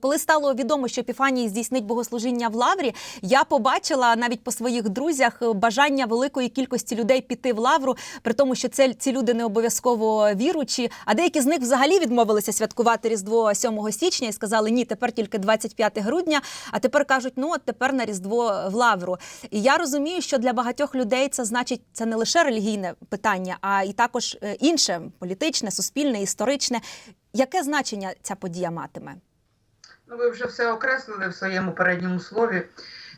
Коли стало відомо, що Епіфаній здійснить богослужіння в Лаврі, я побачила навіть по своїх друзях бажання великої кількості людей піти в Лавру, при тому, що це ці люди не обов'язково віручі. А деякі з них взагалі відмовилися святкувати Різдво 7 січня і сказали, ні, тепер тільки 25 грудня. А тепер кажуть, ну от тепер на Різдво в Лавру. І я розумію, що для багатьох людей це значить це не лише релігійне питання, а і також е, інше політичне, суспільне, історичне. Яке значення ця подія матиме? Ну, ви вже все окреслили в своєму передньому слові,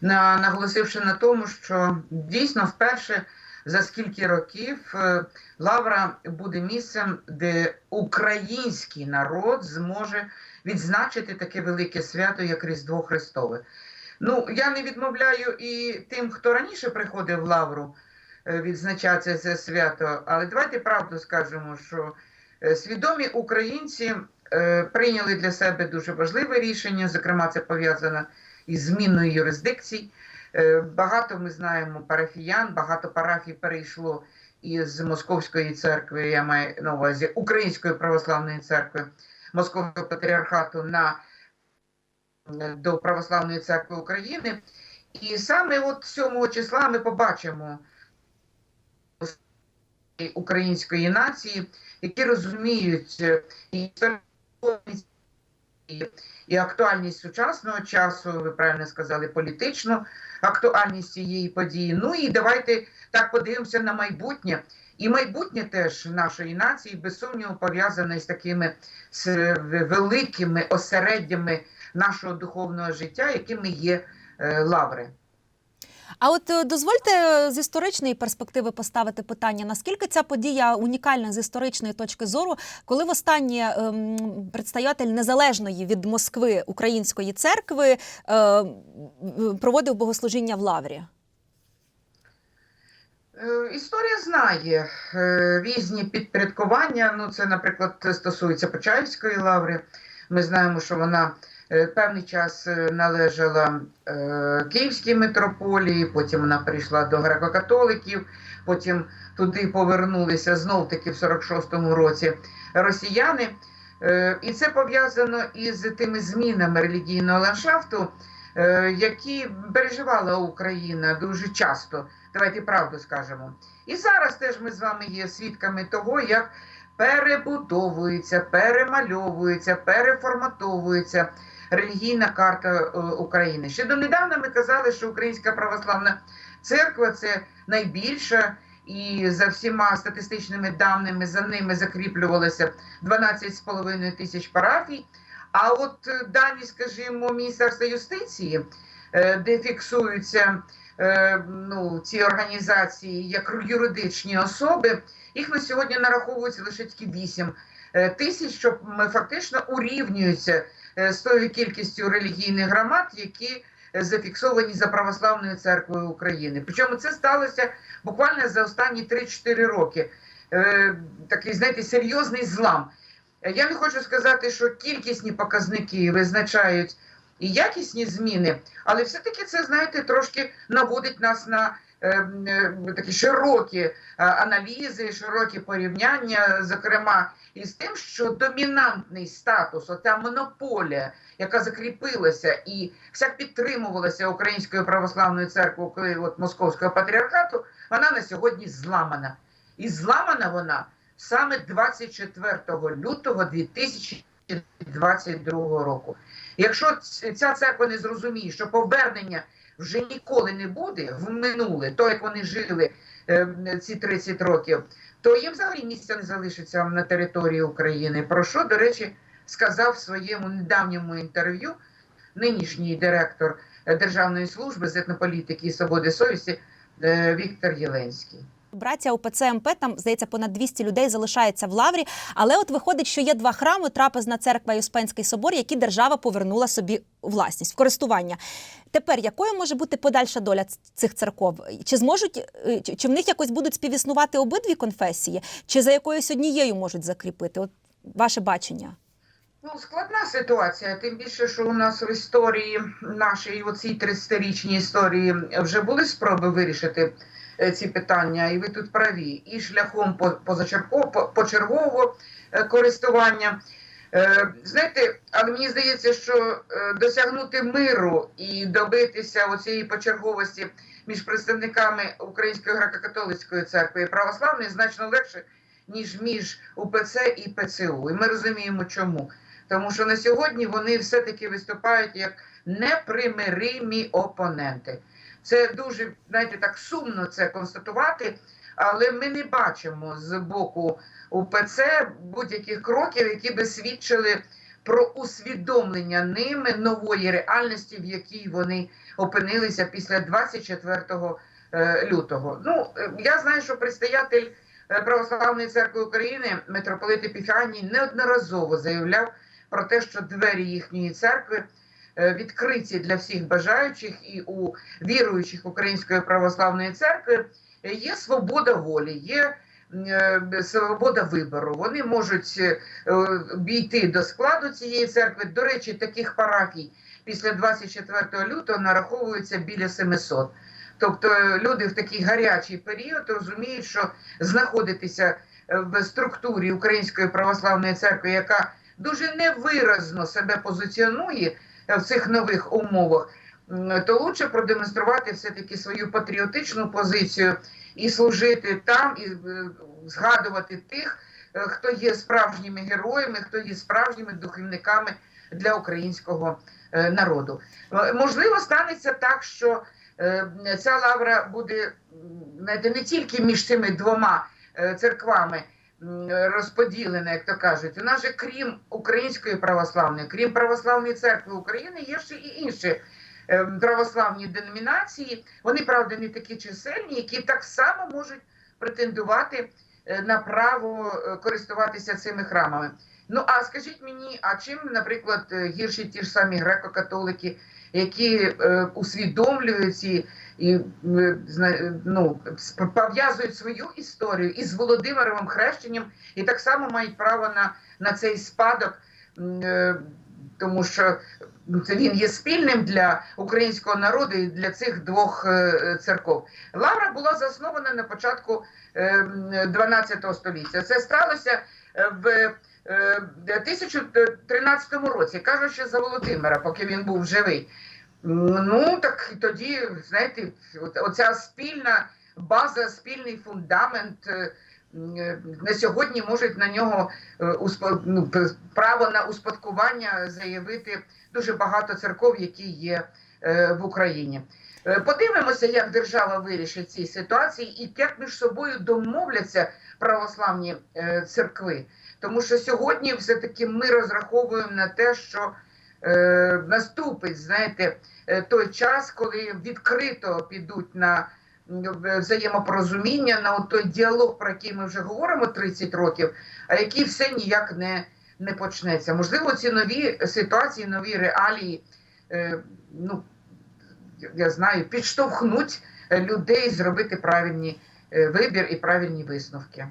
наголосивши на тому, що дійсно вперше за скільки років е, Лавра буде місцем, де український народ зможе відзначити таке велике свято, як Різдво Христове. Ну, я не відмовляю і тим, хто раніше приходив в Лавру е, відзначати це свято, але давайте правду скажемо, що е, свідомі українці прийняли для себе дуже важливе рішення. Зокрема, це пов'язано із зміною юрисдикцій. Е, Багато ми знаємо парафіян, багато парафій перейшло із Московської церкви, я маю на увазі Української православної церкви Московського патріархату на е, до Православної церкви України. І саме от 7 числа ми побачимо української нації, які розуміють е, і і- актуальність сучасного часу, ви правильно сказали, політичну актуальність цієї події. Ну і давайте так подивимося на майбутнє. І майбутнє теж нашої нації, без сумніву, пов'язане з такими великими осереддями нашого духовного життя, якими є е, лаври. А от е, дозвольте е, з історичної перспективи поставити питання: наскільки ця подія унікальна з історичної точки зору, коли востаннє ем, предстоятель незалежної від Москви української церкви е, проводив богослужіння в Лаврі? Е, Історія знає різні підпорядкування. Ну, це, наприклад, стосується Почаївської лаври. Ми знаємо, що вона певний час е, належала е, Київській митрополії, потім вона прийшла до греко-католиків, потім туди повернулися знов таки в 46-му році росіяни. Е, І це пов'язано із тими змінами релігійного ландшафту, е, які переживала Україна дуже часто. Давайте правду скажемо. І зараз теж ми з вами є свідками того, як перебудовується, перемальовується, переформатовується релігійна карта е, України. Ще донедавна ми казали, що Українська православна церква це найбільша. І за всіма статистичними даними за ними закріплювалося 12,5 тисяч парафій. А от дані, скажімо, Міністерства юстиції, е, де фіксуються е, ну, ці організації як юридичні особи, їх на сьогодні нараховується лише тільки 8 е, тисяч, що фактично урівнюються е, з тою кількістю релігійних громад, які е, зафіксовані за православною церквою України. Причому це сталося буквально за останні 3-4 роки. Такий, знаєте, серйозний злам. Я не хочу сказати, що кількісні показники визначають і якісні зміни, але все-таки це, знаєте, трошки наводить нас на такі широкі е, аналізи, широкі порівняння, зокрема із тим, що домінантний статус, ота монополія, яка закріпилася і вся підтримувалася Українською православною церквою от Московського патріархату, вона на сьогодні зламана. І зламана вона саме 24 лютого 2022 року. Якщо ця церква не зрозуміє, що повернення вже ніколи не буде в минуле, то як вони жили е, ці 30 років, то їм взагалі місця не залишиться на території України. Про що, до речі, сказав в своєму недавньому інтерв'ю нинішній директор е, Державної служби з етнополітики і свободи совісті е, Віктор Єленський. Браття УПЦ МП, там здається, понад 200 людей залишається в Лаврі. Але от виходить, що є два храми: трапезна церква і Успенський собор, які держава повернула собі власність в користування. Тепер якою може бути подальша доля цих церков? Чи зможуть е, чи, в них якось будуть співіснувати обидві конфесії, чи за якоюсь однією можуть закріпити? От ваше бачення. Ну, складна ситуація, тим більше, що у нас в історії нашій, оцій 30-річній історії, вже були спроби вирішити ці питання, і ви тут праві, і шляхом почергового е, користування. Е, знаєте, але мені здається, що е, досягнути миру і добитися оцієї почерговості між представниками Української греко-католицької церкви і православної значно легше, ніж між УПЦ і ПЦУ. І ми розуміємо, чому. Тому що на сьогодні вони все-таки виступають як непримиримі опоненти. Це дуже, знаєте, так сумно це констатувати, але ми не бачимо з боку УПЦ будь-яких кроків, які би свідчили про усвідомлення ними нової реальності, в якій вони опинилися після 24 е, лютого. Ну, е, я знаю, що предстоятель е, Православної церкви України, митрополит Епіфаній, неодноразово заявляв про те, що двері їхньої церкви відкриті для всіх бажаючих, і у віруючих Української православної церкви е, є свобода волі, є е, свобода вибору. Вони можуть е, бійти до складу цієї церкви. До речі, таких парафій після 24 лютого нараховується біля 700. Тобто е, люди в такий гарячий період розуміють, що знаходитися е, в структурі Української православної церкви, яка дуже невиразно себе позиціонує е, в цих нових умовах, то лучше продемонструвати все-таки свою патріотичну позицію і служити там, і е, згадувати тих, е, хто є справжніми героями, хто є справжніми духовниками для українського е, народу. Е, Можливо, станеться так, що е, ця лавра буде не тільки між цими двома е, церквами розподілена, як то кажуть. У нас же крім української православної, крім православної церкви України, є ще і інші е, православні деномінації. Вони, правда, не такі чисельні, які так само можуть претендувати е, на право е, користуватися цими храмами. Ну а скажіть мені, а чим, наприклад, е, гірші ті ж самі греко-католики, які е, усвідомлюють і, і е, ну, пов'язують свою історію із Володимировим хрещенням, і так само мають право на, на цей спадок, е, тому що він є спільним для українського народу і для цих двох е, церков. Лавра була заснована на початку е, 12 століття. Це сталося е, в е, 1013 році, кажуть, що за Володимира, поки він був живий. Ну так тоді, знаєте, оця спільна база, спільний фундамент. е, На сьогодні можуть на нього е, ну, право на успадкування заявити дуже багато церков, які є е, в Україні. Подивимося, як держава вирішить ці ситуації і як між собою домовляться православні церкви. Тому що сьогодні все-таки ми розраховуємо на те, що е, наступить, знаєте, е, той час, коли відкрито підуть на взаємопорозуміння, на той діалог, про який ми вже говоримо 30 років, а який все ніяк не, не почнеться. Можливо, ці нові ситуації, нові реалії, е, ну, я знаю, підштовхнуть людей зробити правильні вибір і правильні висновки.